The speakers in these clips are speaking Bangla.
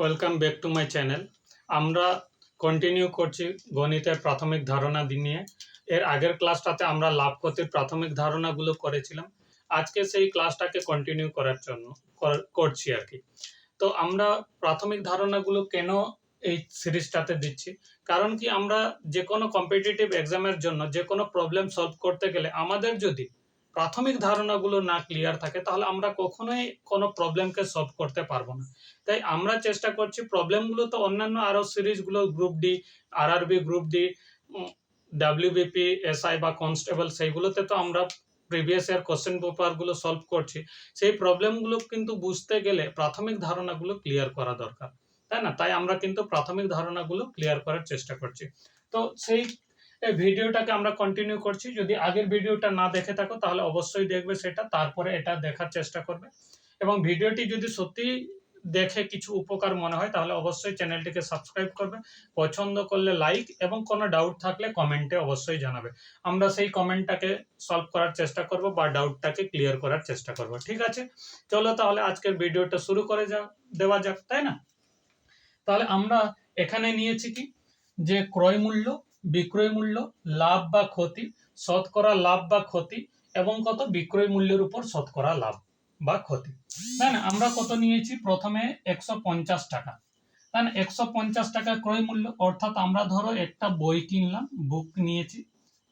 Welcome back to my channel আমরা কন্টিনিউ করছি গণিতের প্রাথমিক ধারণা নিয়ে। এর আগের ক্লাসটাতে আমরা লাভ ক্ষতির প্রাথমিক ধারণাগুলো করেছিলাম। আজকে সেই ক্লাসটাকে কন্টিনিউ করার জন্য কর- করছি আর কি। তো আমরা প্রাথমিক ধারণাগুলো কেন এই সিরিজটাতে দিচ্ছি? কারণ কি আমরা যে কোনো কম্পিটিটিভ এক্সামের জন্য যে কোনো প্রবলেম সলভ করতে গেলে আমাদের যদি প্রাথমিক ধারণাগুলো না ক্লিয়ার থাকে, তাহলে আমরা কখনোই কোনো প্রবলেমকে সলভ করতে পারব না। তাই আমরা চেষ্টা করছি প্রবলেমগুলো তো অন্যান্য আরও সিরিজগুলো group D RRB group D WBP SI বা কনস্টেবল সেইগুলোতে তো আমরা প্রিভিয়াস ইয়ার কোশ্চেন পেপারগুলো সলভ করছি। সেই প্রবলেমগুলো কিন্তু বুঝতে গেলে প্রাথমিক ধারণাগুলো ক্লিয়ার করা দরকার। তাই না? তাই আমরা কিন্তু প্রাথমিক ধারণাগুলো ক্লিয়ার করার চেষ্টা করছি। তো সেই এই ভিডিওটাকে আমরা কন্টিনিউ করছি। যদি আগের ভিডিওটা না দেখে থাকো, তাহলে অবশ্যই দেখবে সেটা, তারপরে এটা দেখার চেষ্টা করবে। এবং ভিডিওটি যদি সত্যি দেখে কিছু উপকার মনে হয়, তাহলে অবশ্যই চ্যানেলটিকে সাবস্ক্রাইব করবে। পছন্দ করলে লাইক এবং কোনো ডাউট থাকলে কমেন্টে অবশ্যই জানাবে। আমরা সেই কমেন্টটাকে সলভ করার চেষ্টা করব বা ডাউটটাকে ক্লিয়ার করার চেষ্টা করব। ঠিক আছে? চলো তাহলে আজকের ভিডিওটা শুরু করে যা, দেওয়া যাক, তাই না? তাহলে আমরা এখানে নিয়েছি কি? যে ক্রয় মূল্য বিক্রয় মূল্য, লাভ বা ক্ষতি, শতকরা লাভ বা ক্ষতি এবং কত বিক্রয় মূল্যের উপর শতকরা লাভ বা ক্ষতি। না আমরা কত নিয়েছি? প্রথমে একশো পঞ্চাশ টাকা। না একশো পঞ্চাশ টাকা ক্রয় মূল্য, অর্থাৎ আমরা ধরো একটা বই কিনলাম, বুক নিয়েছি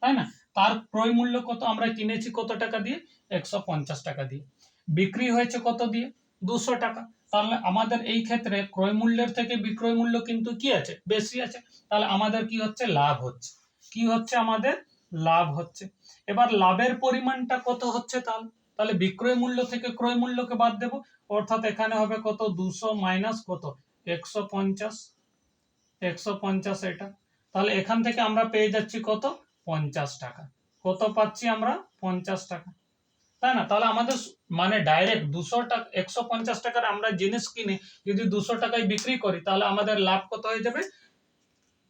তাই না তার ক্রয় মূল্য কত? আমরা কিনেছি কত টাকা দিয়ে? একশো পঞ্চাশ টাকা দিয়ে। বিক্রি হয়েছে কত দিয়ে? দুশো টাকা। তাহলে আমাদের এই ক্ষেত্রে ক্রয় মূল্যের থেকে বিক্রয় মূল্য কিন্তু কি আছে? বেশি আছে। তাহলে আমাদের কি হচ্ছে? লাভ হচ্ছে। কি হচ্ছে আমাদের? লাভ হচ্ছে। এবার লাভের পরিমাণটা কত হচ্ছে তাহলে? তাহলে বিক্রয় মূল্য থেকে ক্রয় মূল্যকে বাদ দেব। অর্থাৎ এখানে হবে কত? দুশো মাইনাস কত? একশো পঞ্চাশ। একশো পঞ্চাশ এটা। তাহলে এখান থেকে আমরা পেয়ে যাচ্ছি কত? পঞ্চাশ টাকা। কত পাচ্ছি আমরা? পঞ্চাশ টাকা। তাই না? তাহলে আমাদের মানে ডাইরেক্ট দুশো টাকা একশো পঞ্চাশ টাকার আমরা জিনিস কিনে যদি দুশো টাকায় বিক্রি করি, তাহলে আমাদের লাভ কত হয়ে যাবে?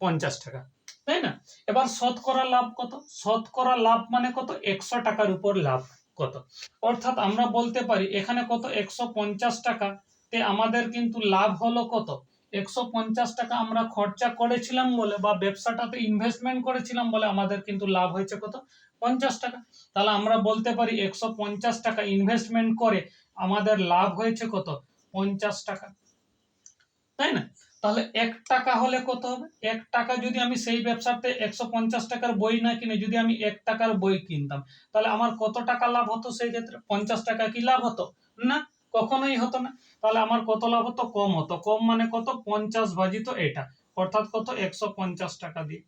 পঞ্চাশ টাকা। তাই না? এবার শতকরা লাভ কত? শতকরা লাভ মানে কত? একশো টাকার উপর লাভ কত? অর্থাৎ আমরা বলতে পারি, এখানে কত? একশো পঞ্চাশ টাকা। তে আমাদের কিন্তু লাভ হলো কত? একশো পঞ্চাশ টাকা আমরা খরচা করেছিলাম বলে বা ব্যবসাটাতে ইনভেস্টমেন্ট করেছিলাম বলে আমাদের কিন্তু লাভ হয়েছে কত? পঞ্চাশ টাকা। তাহলে আমরা বলতে পারি একশো পঞ্চাশ টাকা ইনভেস্টমেন্ট করে আমাদের লাভ হয়েছে কত? পঞ্চাশ টাকা। তাই না? তাহলে এক টাকা হলে কত হবে? এক টাকা যদি আমি সেই ব্যবসাতে একশো পঞ্চাশ টাকার বই না কিনে যদি আমি এক টাকার বই কিনতাম, তাহলে আমার কত টাকা লাভ হতো সেই ক্ষেত্রে? পঞ্চাশ টাকা কি লাভ হতো? না। কখনোই হতো না। তাহলে আমার কত লাভ হতো? কম হতো। কম মানে কত? পঞ্চাশ ভাজিত এটা। অর্থাৎ কত? একশো পঞ্চাশ টাকা দিয়ে।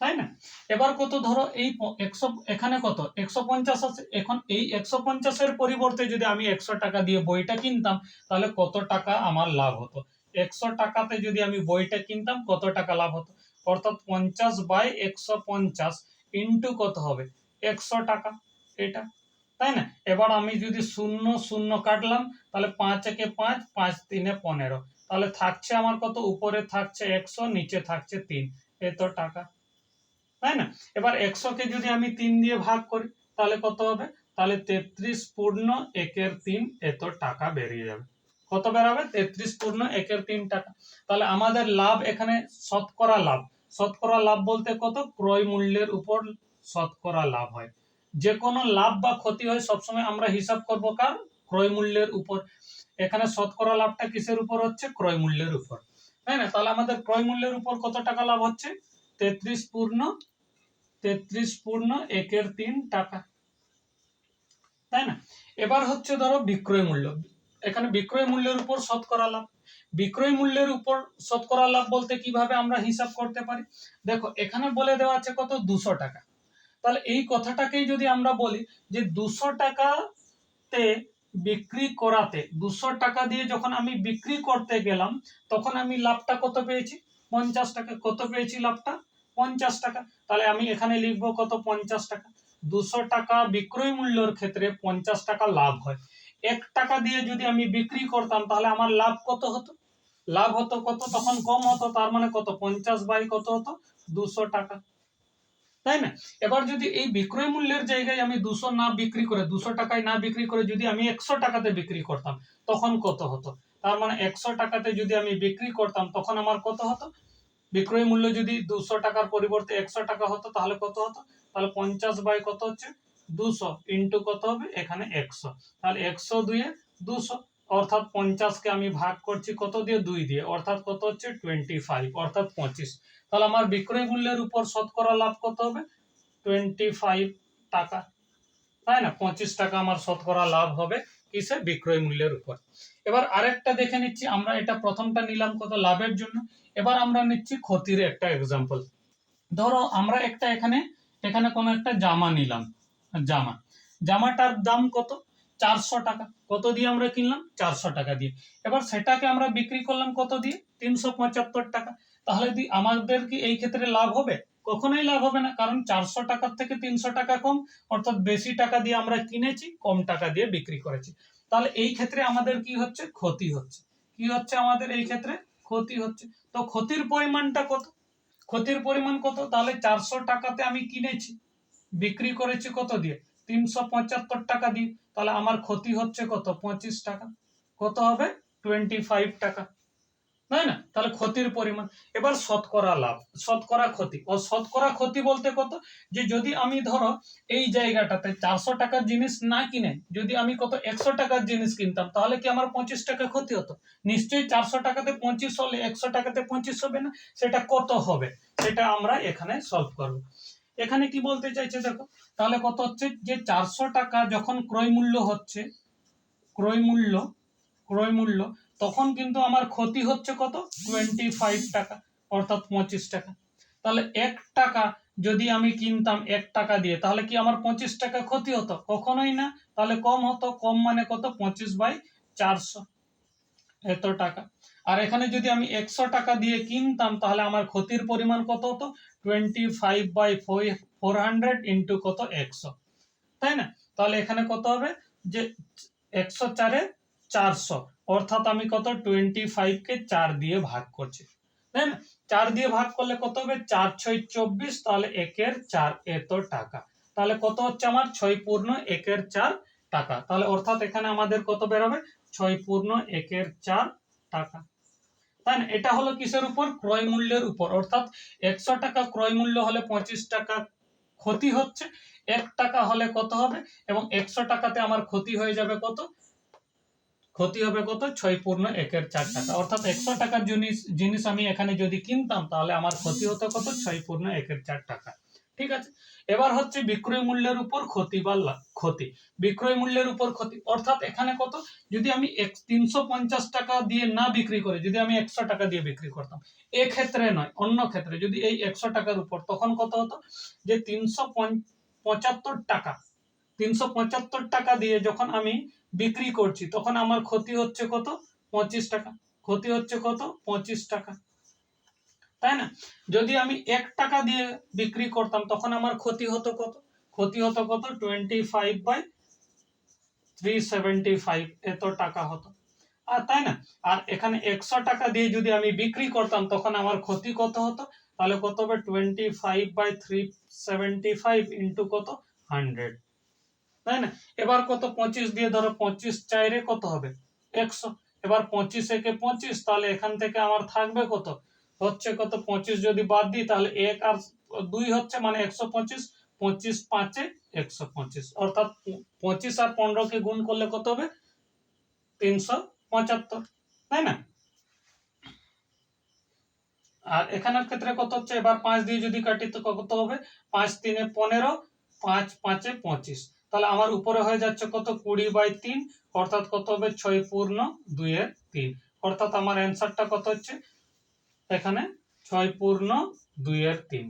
তাই না? এবার কত? ধরো এই একশো, এখানে কত? একশো পঞ্চাশ আছে। এখন এই একশো পঞ্চাশের পরিবর্তে যদি আমি একশো টাকা দিয়ে বইটা কিনতাম, তাহলে কত টাকা আমার লাভ হতো? একশো টাকাতে যদি আমি বইটা কিনতাম, কত টাকা লাভ হতো? অর্থাৎ পঞ্চাশ বাই একশো পঞ্চাশ ইন্টু কত হবে? একশো টাকা। এটা তাই না? এবার আমি যদি শূন্য শূন্য কাটলাম, তাহলে পাঁচ পাঁচ পাঁচ তিনে পনেরো। তাহলে থাকছে আমার কত? উপরে থাকছে একশো, নিচে থাকছে তিন। এত টাকা। তাই না? এবার একশোকে যদি আমি তিন দিয়ে ভাগ করি, তাহলে কত হবে? তাহলে তেত্রিশ পূর্ণ একের তিন এত টাকা বেরিয়ে যাবে। কত বেরাবে? তেত্রিশ পূর্ণ একের তিন টাকা। তাহলে আমাদের লাভ এখানে শতকরা লাভ। শতকরা লাভ বলতে কত? ক্রয় মূল্যের উপর শতকরা লাভ হয়। যে কোনো লাভ বা ক্ষতি হয় সবসময় আমরা হিসাব করব কার? ক্রয় মূল্যের উপর। এখানে শতকরা লাভটা কিসের উপর হচ্ছে? ক্রয় মূল্যের উপর। তাই না? তাহলে আমাদের ক্রয় মূল্যের উপর কত টাকা লাভ হচ্ছে? তেত্রিশ পূর্ণ তেত্রিশ পূর্ণ একের তিন টাকা। তাই না? এবার হচ্ছে ধরো বিক্রয় মূল্য। এখানে বিক্রয় মূল্যের উপর শতকরা লাভ। বিক্রয় মূল্যের উপর শতকরা লাভ বলতে কীভাবে আমরা হিসাব করতে পারি? দেখো, এখানে বলে দেওয়া আছে কত? দুশো টাকা। তাহলে এই কথাটাকেই যদি আমরা বলি যে দুশো টাকাতে বিক্রি করাতে, দুশো টাকা দিয়ে যখন আমি বিক্রি করতে গেলাম, তখন আমি লাভটা কত পেয়েছি? পঞ্চাশ টাকা। কত পেয়েছি লাভটা? পঞ্চাশ টাকা। তাহলে আমি এখানে লিখব কত? পঞ্চাশ টাকা। দুশো টাকা বিক্রয় মূল্যের ক্ষেত্রে পঞ্চাশ টাকা লাভ হয়। এক টাকা দিয়ে যদি আমি বিক্রি করতাম, তাহলে আমার লাভ কত হতো? লাভ হতো কত? তখন কম হতো। তার মানে কত? পঞ্চাশ বাই কত হতো? দুশো টাকা। তাই না? এবার যদি এই বিক্রয় মূল্যের জায়গায় আমি দুশো না বিক্রি করে, দুশো টাকায় না বিক্রি করে যদি আমি একশো টাকাতে বিক্রি করতাম, তখন কত হতো? তার মানে একশো টাকাতে যদি আমি বিক্রি করতাম, তখন আমার কত হতো? বিক্রয় মূল্য যদি দুশো টাকার পরিবর্তে একশো টাকা হতো, তাহলে কত হতো? তাহলে পঞ্চাশ বাই কত হচ্ছে? দুশো ইন্টু কত হবে? এখানে একশো। তাহলে একশো দুয়ে দুশো, অর্থাৎ পঞ্চাশকে আমি ভাগ করছি কত দিয়ে? দুই দিয়ে। অর্থাৎ কত হচ্ছে? টোয়েন্টি ফাইভ, অর্থাৎ পঁচিশ। তাহলে আমার বিক্রয় মূল্যের উপর শতকরা লাভ কত হবে? টোয়েন্টি ফাইভ টাকা। তাই না? পঁচিশ টাকা আমার শতকরা লাভ হবে কিসে? বিক্রয় মূল্যের উপর। এবার আরেকটা দেখে নিচ্ছি, আমরা এটা প্রথমটা নিলাম কত লাভের জন্য। এবার আমরা নিচ্ছি ক্ষতির একটা এক্সাম্পল ধরো আমরা একটা এখানে এখানে কোনো একটা জামা নিলাম, জামা। জামাটার দাম কত? চারশো টাকা। কত দিয়ে আমরা কিনলাম? চারশো টাকা দিয়ে। এবার সেটাকে আমরা বিক্রি করলাম কত দিয়ে? তিনশো পঁচাত্তর টাকা। তাহলে দি আমাদের কি এই ক্ষেত্রে লাভ হবে? কখনোই লাভ হবে না, কারণ চারশো টাকার থেকে তিনশো টাকা কম, অর্থাৎ বেশি টাকা দিয়ে আমরা কিনেছি, কম টাকা দিয়ে বিক্রি করেছি। তাহলে এই ক্ষেত্রে আমাদের কি হচ্ছে? ক্ষতি হচ্ছে। কি হচ্ছে আমাদের এই ক্ষেত্রে? ক্ষতি হচ্ছে। তো ক্ষতির পরিমাণটা কত? ক্ষতির পরিমাণ কত? তাহলে চারশো টাকাতে আমি কিনেছি, বিক্রি করেছি কত দিয়ে? তিনশো পঁচাত্তর টাকা দিয়ে। তাহলে আমার ক্ষতি হচ্ছে কত? পঁচিশ টাকা। কত হবে? টোয়েন্টি ফাইভ টাকা। তাই না? তাহলে ক্ষতির পরিমাণ। এবার শতকরা লাভ, শতকরা ক্ষতি। ও শতকরা ক্ষতি বলতে কত? যে যদি আমি ধরো এই জায়গাটাতে চারশো টাকার জিনিস না কিনে, যদি আমি কত একশো টাকার জিনিস কিনতাম, তাহলে কি আমার পঁচিশ টাকা ক্ষতি হতো? নিশ্চয়ই চারশো টাকাতে পঁচিশ হলে একশো টাকাতে পঁচিশ হবে না? সেটা কত হবে? সেটা আমরা এখানে সলভ করব। এখানে কি বলতে চাইছে দেখো? তাহলে কত হচ্ছে? যে চারশো টাকা যখন ক্রয় মূল্য হচ্ছে, ক্রয় মূল্য ক্রয় মূল্য তখন কিন্তু আমার ক্ষতি হচ্ছে কত? টোয়েন্টি ফাইভ টাকা, অর্থাৎ পঁচিশ টাকা। তাহলে এক টাকা যদি আমি কিনতাম এক টাকা দিয়ে, তাহলে কি আমার পঁচিশ টাকা ক্ষতি হতো? কখনোই না। তাহলে কম হতো, কম মানে কত? পঁচিশ বাই চারশো। এত টাকা। আর এখানে যদি আমি একশো টাকা দিয়ে কিনতাম, তাহলে আমার ক্ষতির পরিমাণ কত হতো? Twenty five by four hundred into কত? একশো। তাই না? তাহলে এখানে কত হবে? যে একশো চারে চারশো। অর্থাৎ আমি কত? টোয়েন্টি ফাইভকে চার দিয়ে ভাগ করছি। তাই চার দিয়ে ভাগ করলে কত হবে? চার ছয় চব্বিশ, তাহলে একের চার এত টাকা। তাহলে কত হচ্ছে আমার? ছয় পূর্ণ একের চার টাকা। তাহলে অর্থাৎ এখানে আমাদের কত বেরোবে ছয় পূর্ণ একের চার টাকা। তাই না এটা হলো কিসের উপর? ক্রয় মূল্যের উপর। অর্থাৎ একশো টাকা ক্রয় মূল্য হলে পঁচিশ টাকা ক্ষতি হচ্ছে, এক টাকা হলে কত হবে? এবং একশো টাকাতে আমার ক্ষতি হয়ে যাবে কত? ক্ষতি হবে কত? ছয় পূর্ণ একের চার টাকা। অর্থাৎ একশো টাকার জিনিস জিনিস আমি এখানে যদি কিনতাম, তাহলে আমার ক্ষতি হতো কত? ছয় পূর্ণ একের চার টাকা। ঠিক আছে? এবার হচ্ছে বিক্রয় মূল্যের উপর ক্ষতি বা ক্ষতি। বিক্রয় মূল্যের উপর ক্ষতি। অর্থাৎ এখানে কত? যদি আমি তিনশো পঞ্চাশ টাকা দিয়ে না বিক্রি করে, যদি আমি একশো টাকা দিয়ে বিক্রি করতাম, এক্ষেত্রে নয়, অন্য ক্ষেত্রে। যদি এই একশো টাকার উপর, তখন কত হতো? যে তিনশো পঁচাত্তর টাকা তিনশো পঁচাত্তর টাকা দিয়ে যখন আমি বিক্রি করছি, তখন আমার ক্ষতি হচ্ছে কত? পঁচিশ টাকা। ক্ষতি হচ্ছে কত? পঁচিশ টাকা। তাই না? যদি আমি এক টাকা দিয়ে বিক্রি করতাম, তখন আমার ক্ষতি হতো কত? ক্ষতি হতো কত? Twenty five by three seventy five. এত টাকা হতো। আর তাই না? আর এখানে একশো টাকা দিয়ে যদি আমি বিক্রি করতাম, তখন আমার ক্ষতি কত হতো? তাহলে কত হবে? Twenty five by three seventy five into কত? হান্ড্রেড। তাই না? এবার কত? পঁচিশ দিয়ে ধরো পঁচিশ চাইরে কত হবে? একশো। এবার পঁচিশ একে পঁচিশ, তাহলে এখান থেকে আমার থাকবে কত? হচ্ছে কত? পঁচিশ যদি বাদ দিই, তাহলে এক আর দুই হচ্ছে মানে একশো পঁচিশ পঁচিশ পাঁচে একশো পঁচিশ। অর্থাৎ পঁচিশ আর পনেরোকে গুণ করলে কত হবে? তিনশো পঁচাত্তর। তাই না? আর এখানের ক্ষেত্রে কত হচ্ছে? এবার পাঁচ দিয়ে যদি কাটি, তো কত হবে? পাঁচ তিনে পনেরো, পাঁচ পাঁচে পঁচিশ। তাহলে আমার উপরে হয়ে যাচ্ছে কত? কুড়ি বাই তিন, অর্থাৎ কত হবে? ছয় পূর্ণ দুইয়ের তিন। অর্থাৎ আমার অ্যান্সারটা কত হচ্ছে? এখানে ছয় পূর্ণ দুইয়ের তিন।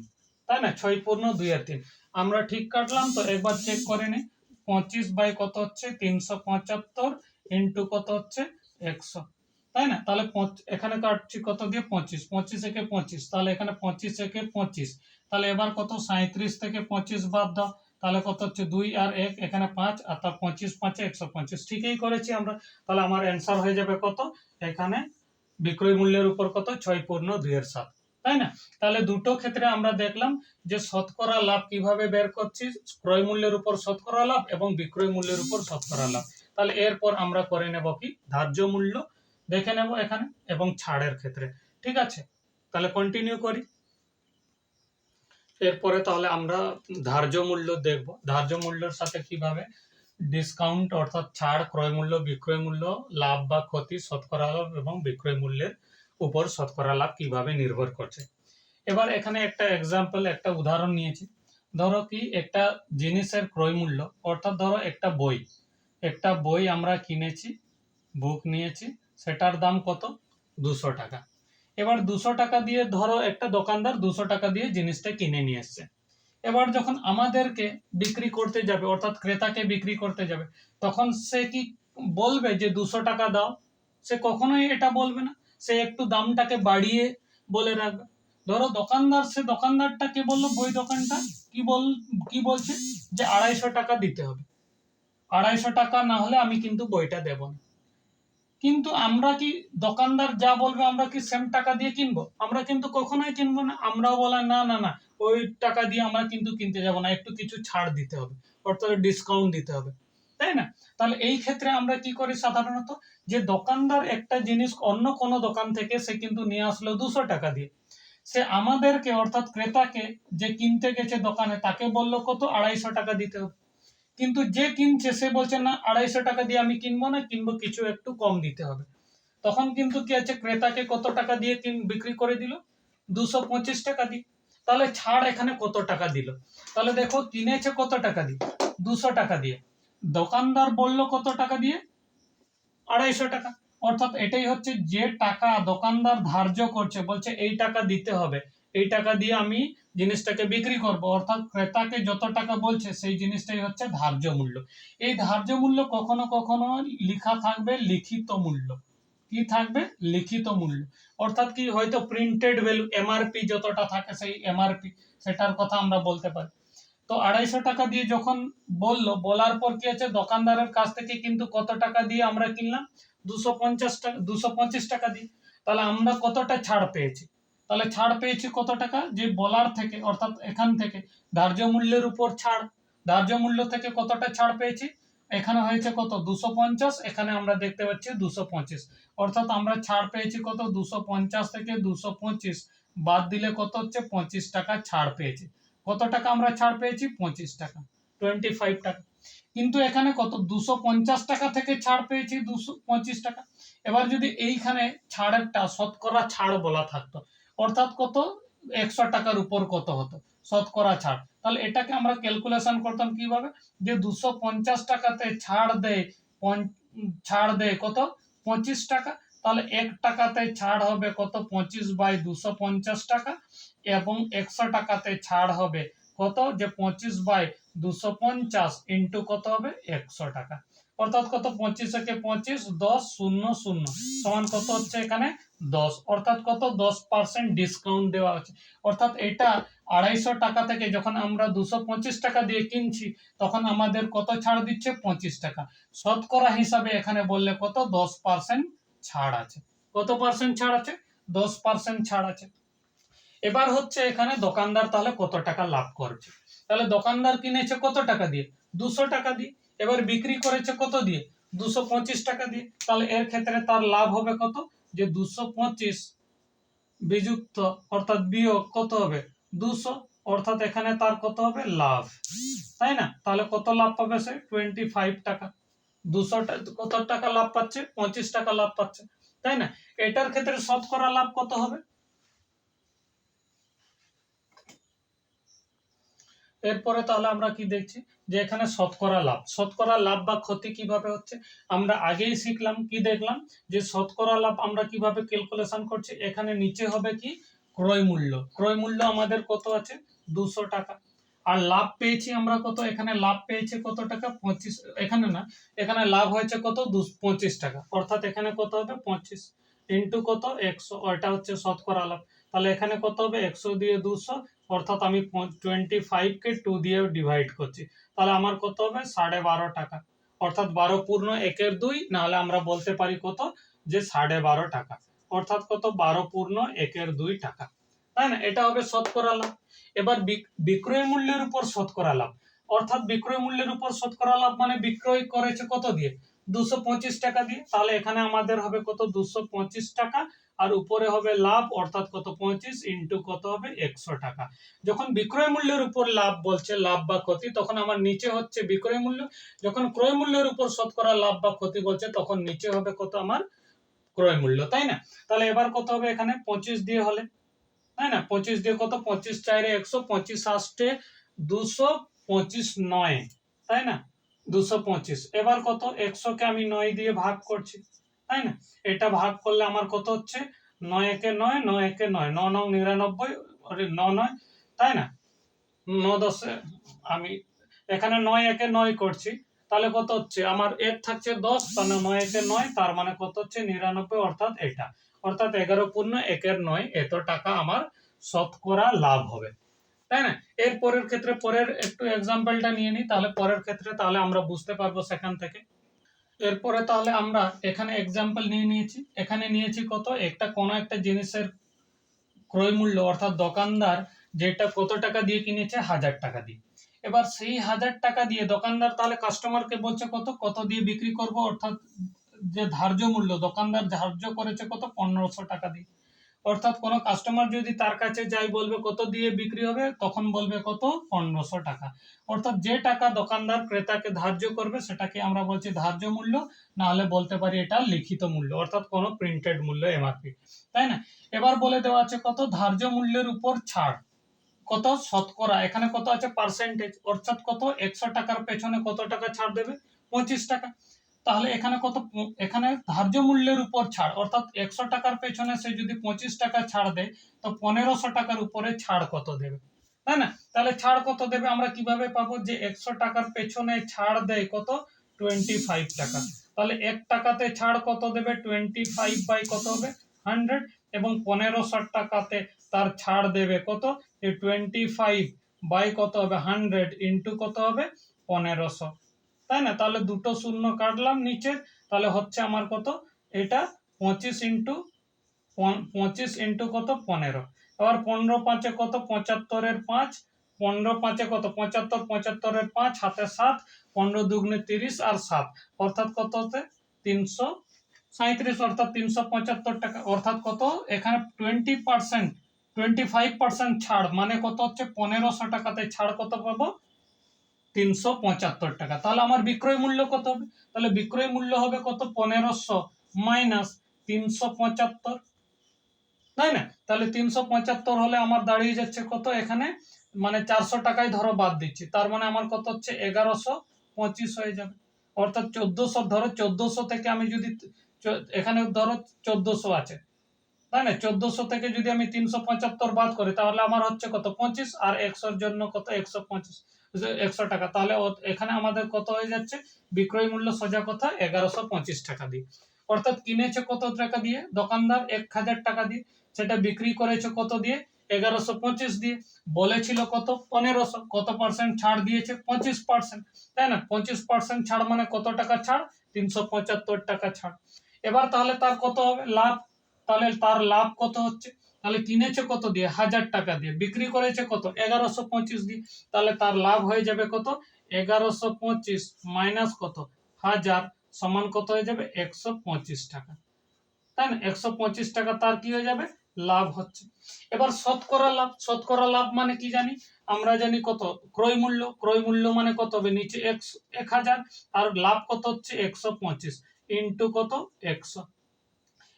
তাই না? ছয় পূর্ণ দুইয়ের তিন। আমরা ঠিক কাটলাম, তো একবার চেক করে নি। পঁচিশ বাই কত হচ্ছে? তিনশো পঁচাত্তর ইন্টু কত হচ্ছে? একশো। তাই না? তাহলে এখানে কাটছি কত দিয়ে পঁচিশ। পঁচিশ একে পঁচিশ। তাহলে এখানে পঁচিশ একে পঁচিশ। তাহলে এবার কত? সাঁত্রিশ থেকে পঁচিশ বাদ দাও। তাহলে কত হচ্ছে? দুই আর এক, এখানে পাঁচ, আর তার পঁচিশ, পাঁচে একশো পঁচিশ। ঠিকই করেছি আমরা। তাহলে আমার অ্যান্সার হয়ে যাবে কত? এখানে বিক্রয় মূল্যের উপর কত? ছয় পূর্ণ দুইয়ের সাত। তাই না? তাহলে দুটো ক্ষেত্রে আমরা দেখলাম যে শতকরা লাভ কীভাবে বের করছি? ক্রয় মূল্যের উপর শতকরা লাভ এবং বিক্রয় মূল্যের উপর শতকরা লাভ। তাহলে এরপর আমরা করে নেব কি? ধার্য মূল্য দেখে নেব এখানে এবং ছাড়ের ক্ষেত্রে। ঠিক আছে? তাহলে কন্টিনিউ করি। এরপরে তাহলে আমরা ধার্য মূল্য দেখব। ধার্য মূল্যের সাথে কীভাবে ডিসকাউন্ট অর্থাৎ ছাড়, ক্রয় মূল্য, বিক্রয় মূল্য, লাভ বা ক্ষতি, শতকরা লাভ এবং বিক্রয় মূল্যের উপর শতকরা লাভ কীভাবে নির্ভর করছে। এবার এখানে একটা এক্সাম্পল একটা উদাহরণ নিয়েছি। ধরো কি, একটা জিনিসের ক্রয় মূল্য, অর্থাৎ ধরো একটা বই। একটা বই আমরা কিনেছি বুক নিয়েছি, সেটার দাম কত? দুশো টাকা। এবার দুশো টাকা দিয়ে ধরো একটা দোকানদার দুশো টাকা দিয়ে জিনিসটা কিনে নিয়ে এসছে। এবার যখন আমাদেরকে বিক্রি করতে যাবে, অর্থাৎ ক্রেতাকে বিক্রি করতে যাবে, তখন সে কি বলবে যে দুশো টাকা দাও? সে কখনোই এটা বলবে না। সে একটু দামটাকে বাড়িয়ে বলে রাখবে। ধরো দোকানদার, সে দোকানদারটা দোকানদারটাকে বলল? বই দোকানটা। কি বল, কি বলছে? যে আড়াইশো টাকা দিতে হবে। আড়াইশো টাকা না হলে আমি কিন্তু বইটা দেব না। কিন্তু আমরা কি দোকানদার যা বলবে আমরা কি সেম টাকা দিয়ে কিনবো? আমরা কিন্তু কখনোই কিনবো না। আমরাও বলা, না না না, ওই টাকা দিয়ে আমরা কিন্তু কিনতে যাব না। একটু কিছু ছাড় দিতে হবে। অর্থাৎ ডিসকাউন্ট দিতে হবে। তাই না? তাহলে এই ক্ষেত্রে আমরা কি করি সাধারণত? যে দোকানদার একটা জিনিস অন্য কোনো দোকান থেকে সে কিন্তু নিয়ে আসলো দুশো টাকা দিয়ে। সে আমাদেরকে, অর্থাৎ ক্রেতাকে, যে কিনতে গেছে দোকানে, তাকে বলল, কত? আড়াইশো টাকা দিতে হবে। কিন্তু যে কিনছে, সে বলছে, না, আড়াইশো টাকা দিয়ে আমি কিনবো না, কিনবো কিছু একটু কম দিতে হবে। তখন কিন্তু কি আছে, ক্রেতাকে কত টাকা দিয়ে কিন, বিক্রি করে দিল? দুশো পঁচিশ টাকা দিয়ে তাহলে ছাড় এখানে কত টাকা দিল? তাহলে দেখো, কিনেছে কত টাকা দিয়ে? দুশো টাকা দিয়ে। দোকানদার বলল, কত টাকা দিয়ে? আড়াইশো টাকা। অর্থাৎ এটাই হচ্ছে যে টাকা দোকানদার ধার্য করছে, বলছে, এই টাকা দিতে হবে। এই টাকা দিয়ে আমি জিনিসটাকে বিক্রি করব। অর্থাৎ ক্রেতাকে যত টাকা বলছে, সেই জিনিসটাই হচ্ছে ধার্য মূল্য। এই ধার্য মূল্য কখনো কখনো লিখা থাকবে লিখিত মূল্য। কি থাকবে? লিখিত মূল্য। অর্থাৎ কি? হয়তো প্রিন্টেড ভ্যালু এমআরপি যতটা থাকে সেই এমআরপি সেটার কথা আমরা বলতে পারি। তো আড়াইশো টাকা দিয়ে যখন বলল, বলার পর কি আছে? দোকানদারের কাছ থেকে কিন্তু কত টাকা দিয়ে আমরা কিনলাম? দুশো পঞ্চাশ টাকা, দুশো পঁচিশ টাকা দিয়ে। তাহলে আমরা কতটা ছাড় পেয়েছি? তাহলে ছাড় পেয়েছি কত টাকা? যে বলার থেকে, অর্থাৎ এখান থেকে, ধার্য মূল্যের উপর ছাড়। ধার্য মূল্য থেকে কতটা ছাড় পেয়েছি? এখানে হয়েছে কত? দুশো পঞ্চাশ, এখানে আমরা দেখতে পাচ্ছি দুশো পঁচিশ। অর্থাৎ আমরা ছাড় পেয়েছি কত? দুশো পঞ্চাশ থেকে দুশো পঁচিশ। বাদ দিলে কত হচ্ছে? পঁচিশ টাকা ছাড় পেয়েছি। কত টাকা আমরা ছাড় পেয়েছি? পঁচিশ টাকা। টোয়েন্টি ফাইভ টাকা। কিন্তু এখানে কত? দুশো পঞ্চাশ টাকা থেকে ছাড় পেয়েছি, দুশো পঁচিশ টাকা। এবার যদি এইখানে ছাড়েরটা, শতকরা ছাড় বলা থাকতো অর্থাৎ কত? একশো টাকার উপর কত হতো? শতকরা ছাড়। তাহলে এটাকে আমরা ক্যালকুলেশন করতাম কীভাবে? যে দুশো পঞ্চাশ টাকাতে ছাড় দেয় ছাড় দেয় কত? পঁচিশ টাকা। তাহলে এক টাকাতে ছাড় হবে কত? পঁচিশ বাই দুশো পঞ্চাশ টাকা এবং একশো টাকাতে ছাড় হবে কত? যে পঁচিশ বাই দুশো পঞ্চাশ ইন্টু কত হবে? একশো টাকা। অর্থাৎ কত পঁচিশ একে পঁচিশ দশ শূন্য শূন্য সমান কত হচ্ছে এখানে দশ অর্থাৎ কত দশ পার্সেন্ট ডিসকাউন্ট দেওয়া হচ্ছে অর্থাৎ এটা আড়াইশো টাকা থেকে যখন আমরা দুশো পঁচিশ টাকা দিয়ে কিনছি তখন আমাদের কত ছাড় দিচ্ছে পঁচিশ টাকা শতকরা হিসাবে এখানে বললে কত দশ পার্সেন্ট ছাড় আছে কত পার্সেন্ট ছাড় আছে দশ পার্সেন্ট ছাড় আছে এবার হচ্ছে এখানে দোকানদার তাহলে কত টাকা লাভ করছে তাহলে দোকানদার কিনেছে কত টাকা দিয়ে দুশো টাকা দিয়ে এবার বিক্রি করেছে কত দিয়ে? দুশো পঁচিশ টাকা দিয়ে। তাহলে এর ক্ষেত্রে তার লাভ হবে কত? যে দুশো পঁচিশ বিযুক্ত অর্থাৎ বিয়োগ কত হবে? দুশো। অর্থাৎ এখানে তার কত হবে? লাভ। তাই না? তাহলে কত লাভ পাবে সে? টোয়েন্টি ফাইভ টাকা। দুশো কত টাকা লাভ পাচ্ছে? পঁচিশ টাকা লাভ পাচ্ছে। তাই না? এটার ক্ষেত্রে শতকরা লাভ কত হবে? এরপরে তাহলে আমরা কি দেখছি? যে এখানে শতকরা লাভ। শতকরা লাভ বা ক্ষতি কীভাবে হচ্ছে? আমরা আগেই শিখলাম, কি দেখলাম? যে শতকরা লাভ আমরা কীভাবে ক্যালকুলেশন করছি? এখানে নিচে হবে কি? ক্রয় মূল্য। ক্রয় মূল্য আমাদের কত আছে? দুশো টাকা। আর লাভ পেয়েছি আমরা কত? এখানে লাভ পেয়েছি কত টাকা? পঁচিশ। এখানে না, এখানে লাভ হয়েছে কত? পঁচিশ টাকা। অর্থাৎ এখানে কত হবে? পঁচিশ। ইন্টু কত? একশো। ওটা হচ্ছে শতকরা লাভ। তাহলে এখানে কত হবে? একশো দিয়ে দুশো। অর্থাৎ আমি টোয়েন্টি ফাইভকে টু দিয়ে ডিভাইড করছি। তাহলে আমার কত হবে? সাড়ে বারো টাকা। অর্থাৎ বারো পূর্ণ একের দুই, নাহলে আমরা বলতে পারি কত? যে সাড়ে বারো টাকা। অর্থাৎ কত? বারো পূর্ণ একের দুই টাকা। তাই না? এটা হবে শতকরা লাভ। এবার বিক- বিক্রয় মূল্যের উপর শতকরা লাভ। অর্থাৎ বিক্রয় মূল্যের উপর শতকরা লাভ মানে বিক্রয় করেছে কত দিয়ে? দুশো পঁচিশ টাকা দিয়ে, তাহলে এখানে আমাদের হবে কত? দুশো পঁচিশ টাকা। আর উপরে হবে লাভ, অর্থাৎ কত? পঁচিশ ইন্টু কত হবে? একশো টাকা। যখন বিক্রয় মূল্যের উপর লাভ বলছে, লাভ বা ক্ষতি, তখন আমার নিচে হচ্ছে বিক্রয় মূল্য। যখন ক্রয় মূল্যের উপর শতকরা লাভ বা ক্ষতি বলছে, তখন নিচে হবে কত? আমার ক্রয় মূল্য, তাই না? তাহলে এবার কত হবে এখানে? পঁচিশ দিয়ে হলে, তাই না? পঁচিশ দিয়ে কত? পঁচিশ চারে একশো, পঁচিশ আষ্টে দুশো পঁচিশ নয়, তাই না? দুশো পঁচিশ। এবার কত? একশোকে আমি নয় দিয়ে ভাগ করছি, তাই না? এটা ভাগ করলে আমার কত হচ্ছে? নয় একে নয় নয় একে নয়। ন নং নিরানব্বই ন নয়, তাই না? ন দশে আমি এখানে নয় একে নয় করছি, তাহলে কত হচ্ছে? আমার এক থাকছে দশ, তাহলে নয় একে নয়, তার মানে কত হচ্ছে? নিরানব্বই, অর্থাৎ এটা। অর্থাৎ এগারো পূর্ণ একের নয়, এত টাকা আমার শতকরা লাভ হবে। তাই না? এর পরের ক্ষেত্রে পরের একটু এক্সাম্পলটা নিয়ে নিই তাহলে পরের ক্ষেত্রে তাহলে আমরা বুঝতে পারব সেখান থেকে। এরপরে তাহলে আমরা এখানে এক্সাম্পল নিয়ে নিয়েছি। এখানে নিয়েছি কত? একটা কোনো একটা জিনিসের ক্রয় মূল্য অর্থাৎ দোকানদার যেটা কত টাকা দিয়ে কিনেছে? হাজার টাকা দিয়ে। এবার সেই হাজার টাকা দিয়ে দোকানদার তাহলে কাস্টমারকে বলছে কত? কত দিয়ে বিক্রি করব? অর্থাৎ যে ধার্য মূল্য, দোকানদার ধার্য করেছে কত? পনেরোশো টাকা দিয়ে। অর্থাৎ কোনো কাস্টমার যদি তার কাছে যাই বলবে কত দিয়ে বিক্রি হবে, তখন বলবে কত? পনেরোশো টাকা। অর্থাৎ যে টাকা দোকানদার ক্রেতাকে ধার্য করবে, সেটাকে আমরা বলছি ধার্য মূল্য। না হলে বলতে পারি এটা লিখিত মূল্য, অর্থাৎ কোনো প্রিন্টেড মূল্য এমআরপি তাই না? এবার বলে দেওয়া আছে কত? ধার্য মূল্যের উপর ছাড়। কত? শতকরা। এখানে কত আছে? পার্সেন্টেজ অর্থাৎ কত? একশো টাকার পেছনে কত টাকা ছাড় দেবে? পঁচিশ টাকা। তাহলে এখানে কত, এখানে ধার্য মূল্যের উপর ছাড়, অর্থাৎ একশো টাকার পেছনে সে যদি পঁচিশ টাকা ছাড় দেয়, তো পনেরোশো টাকার উপরে ছাড় কত দেবে? তাই না? তাহলে ছাড় কত দেবে? আমরা কীভাবে পাবো যে একশো টাকার পেছনে ছাড় দেয় কত? টোয়েন্টি ফাইভ টাকা। তাহলে এক টাকাতে ছাড় কত দেবে? টোয়েন্টি ফাইভ বাই কত হবে? হান্ড্রেড এবং পনেরোশো টাকাতে তার ছাড় দেবে কত? টোয়েন্টি ফাইভ বাই কত হবে? হান্ড্রেড ইন্টু কত হবে? পনেরোশো। তাই না? তাহলে দুটো শূন্য কাটলাম নিচে তাহলে হচ্ছে আমার কত? এটা পঁচিশ ইন্টু পঁচিশ ইন্টু কত? পনেরো। এবার পনেরো পাঁচে কত? পঁচাত্তরের পাঁচ। পনেরো পাঁচে কত? পঁচাত্তর, পঁচাত্তরের পাঁচ, হাতে সাত, পনেরো দুগুণে তিরিশ আর সাত। অর্থাৎ কত হতে তিনশো সাঁত্রিশ অর্থাৎ তিনশো পঁচাত্তর টাকা। অর্থাৎ কত? এখানে twenty percent, twenty five percent ছাড়। মানে কত হচ্ছে? পনেরোশো টাকাতে ছাড় কত পাবো? তিনশো পঁচাত্তর টাকা। তাহলে আমার বিক্রয় মূল্য কত হবে? তাহলে বিক্রয় মূল্য হবে কত? পনেরোশো মাইনাস তিনশো পঁচাত্তর। তাই না? তাহলে তিনশো পঁচাত্তর হলে আমার দাঁড়িয়ে যাচ্ছে কত? এখানে মানে চারশো টাকায় ধরো বাদ দিচ্ছি। তার মানে আমার কত হচ্ছে? এগারোশো পঁচিশ হয়ে যাবে। অর্থাৎ চোদ্দোশো, ধরো চোদ্দোশো থেকে আমি যদি এখানে ধরো চোদ্দোশো আছে। তাই না? চোদ্দোশো থেকে যদি আমি তিনশো পঁচাত্তর বাদ করি, তাহলে আমার হচ্ছে কত? পঁচিশ আর একশোর জন্য কত? একশো পঁচিশ। একশো টাকা। তাহলে এখানে আমাদের কত হয়ে যাচ্ছে? বিক্রয় মূল্য সোজা কথা, এগারোশো পঁচিশ টাকা দিয়ে। অর্থাৎ কিনেছে কত টাকা দিয়ে? দোকানদার এক হাজার টাকা দিয়ে। সেটা বিক্রি করেছে কত দিয়ে? এগারোশো পঁচিশ দিয়ে। বলেছিল কত? পনেরোশো। কত পার্সেন্ট ছাড় দিয়েছে? পঁচিশ পার্সেন্ট তাই না? পঁচিশ পার্সেন্ট ছাড় মানে কত টাকা ছাড়? তিনশো পঁচাত্তর টাকা ছাড়। এবার তাহলে তার কত হবে? লাভ। তাহলে তার লাভ কত হচ্ছে? তাহলে কিনেছে কত দিয়ে? হাজার টাকা দিয়ে। বিক্রি করেছে কত? এগারোশো পঁচিশ দিয়ে। তাহলে তার লাভ হয়ে যাবে কত? এগারোশো পঁচিশ মাইনাস কত? হাজার সমান কত হয়ে যাবে? একশো পঁচিশ টাকা। তাই না? একশো পঁচিশ টাকা তার কি হয়ে যাবে? লাভ হচ্ছে। এবার শতকরা লাভ। শতকরা লাভ মানে কি জানি? আমরা জানি কত? ক্রয় মূল্য। ক্রয় মূল্য মানে কত হবে? নিচে এক হাজার। আর লাভ কত হচ্ছে? একশো পঁচিশ। ইন্টু কত? একশো।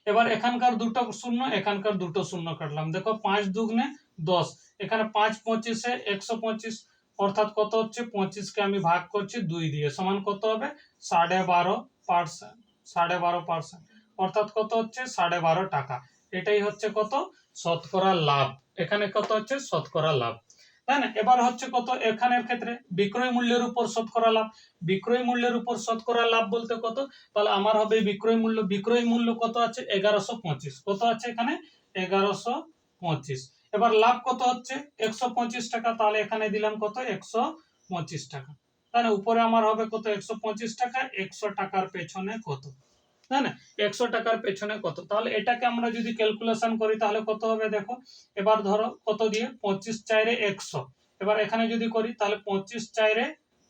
এবার এখানকার দুটো শূন্য, এখানকার দুটো শূন্য কাটলাম। দেখো পাঁচ দুগুণে দশ, এখানে পাঁচ পঁচিশে একশো পঁচিশ, অর্থাৎ কত হচ্ছে? পঁচিশকে আমি ভাগ করছি দুই দিয়ে, সমান কত হবে? সাড়ে বারো পার্সেন্ট, সাড়ে বারো পার্সেন্ট, অর্থাৎ কত হচ্ছে? সাড়ে বারো টাকা। এটাই হচ্ছে কত? শতকরা লাভ। এখানে কত হচ্ছে? শতকরা লাভ। তাই না? এবার হচ্ছে কত? এখানের ক্ষেত্রে বিক্রয় মূল্যের উপর শতকরা লাভ। বিক্রয় মূল্যের উপর শতকরা লাভ বলতে কত? তাহলে আমার হবে বিক্রয় মূল্য বিক্রয় মূল্য কত আছে? এগারোশো পঁচিশ। কত আছে এখানে? এগারোশো পঁচিশ। এবার লাভ কত হচ্ছে? একশো পঁচিশ টাকা। তাহলে এখানে দিলাম কত? একশো পঁচিশ টাকা। তাহলে উপরে আমার হবে কত? একশো পঁচিশ টাকা। একশো টাকার পেছনে কত? তাই না? একশো টাকার পেছনে কত? তাহলে এটাকে আমরা যদি ক্যালকুলেশন করি, তাহলে কত হবে দেখো? এবার ধরো কত দিয়ে? পঁচিশ চাইরে একশো। এবার এখানে যদি করি, তাহলে পঁচিশ চাইরে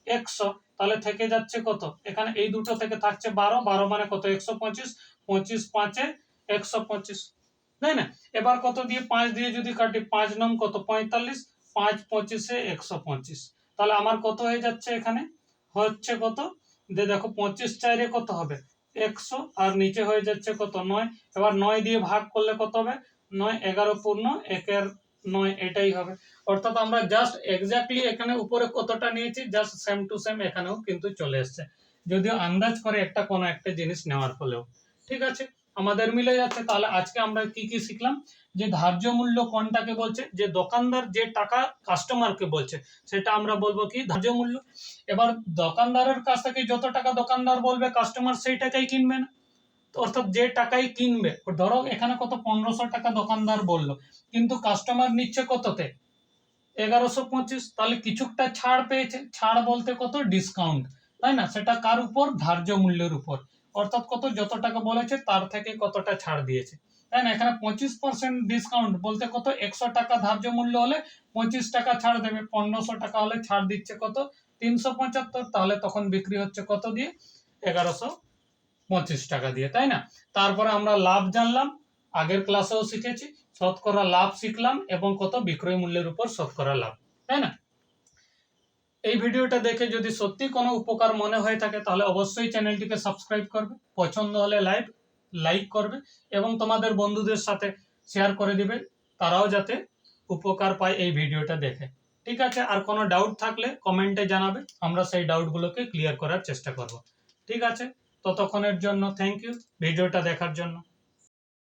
একশো। তাহলে থেকে যাচ্ছে কত? এখানে এই দুটো থেকে থাকছে বারো। বারো মানে কত? একশো পঁচিশ। পঁচিশ পাঁচে একশো পঁচিশ। তাই না? এবার কত দিয়ে পাঁচ দিয়ে যদি কাটি, পাঁচ নং কত? পঁয়তাল্লিশ। পাঁচ পঁচিশে একশো পঁচিশ। তাহলে আমার কত হয়ে যাচ্ছে এখানে? হচ্ছে কত? যে দেখো, পঁচিশ চাইরে কত হবে? একশো, আর নিচে হয়ে যাচ্ছে কত? নয়। এবার নয় দিয়ে ভাগ করলে কত হবে? নয় এগারো পূর্ণ, একের নয় এটাই হবে। অর্থাৎ আমরা জাস্ট এক্স্যাক্টলি এখানে উপরে কতটা নিয়েছি? জাস্ট সেম টু সেম এখানেও কিন্তু চলে এসছে। যদিও আন্দাজ করে একটা কোনো একটা জিনিস নেওয়ার ফলেও। ঠিক আছে? আমাদের মিলে যাচ্ছে, তাহলে আজকে আমরা কি কি শিখলাম? যে ধার্য মূল্য কোনটাকে বলছে, যে দোকানদার যে টাকা কাস্টমারকে বলছে, সেটা আমরা বলব কি? ধার্য মূল্য। এবার দোকানদারের কাছ থেকে যত টাকা দোকানদার বলবে কাস্টমার সেই টাকাই কিনবে না। অর্থাৎ যে টাকাই কিনবে, ধরো এখানে কত পনেরোশো টাকা দোকানদার বলল, কিন্তু কাস্টমার নিচ্ছে কততে? এগারোশো পঁচিশ। তাহলে কিছুটা ছাড় পেয়েছে। ছাড় বলতে কত? ডিসকাউন্ট তাই না? সেটা কার উপর? ধার্য মূল্যের উপর। অর্থাৎ কত যত টাকা বলেছে, তার থেকে কতটা ছাড় দিয়েছে। তাই না? এখানে পঁচিশ পার্সেন্ট ডিসকাউন্ট বলতে কত? একশো টাকা ধার্য মূল্য হলে পঁচিশ টাকা ছাড় দেবে, পনেরোশো টাকা হলে ছাড় দিচ্ছে কত? তিনশো পঁচাত্তর, তাহলে তখন বিক্রি হচ্ছে কত দিয়ে? এগারোশো পঁচিশ টাকা দিয়ে, তাই না? তারপরে আমরা লাভ জানলাম, আগের ক্লাসেও শিখেছি, শতকরা লাভ শিখলাম এবং কত? বিক্রয় মূল্যের উপর শতকরা লাভ, তাই না? এই ভিডিওটা দেখে যদি সত্যি কোনো উপকার মনে হয়ে থাকে, তাহলে অবশ্যই চ্যানেলটিকে সাবস্ক্রাইব করবে, পছন্দ হলে লাইভ লাইক করবে এবং তোমাদের বন্ধুদের সাথে শেয়ার করে দিবে, তারাও যাতে উপকার পায় এই ভিডিওটা দেখে। ঠিক আছে, আর কোনো ডাউট থাকলে কমেন্টে জানাবে, আমরা সেই ডাউটগুলোকে ক্লিয়ার করার চেষ্টা করব। ঠিক আছে, ততক্ষণের জন্য থ্যাংক ইউ ভিডিওটা দেখার জন্য।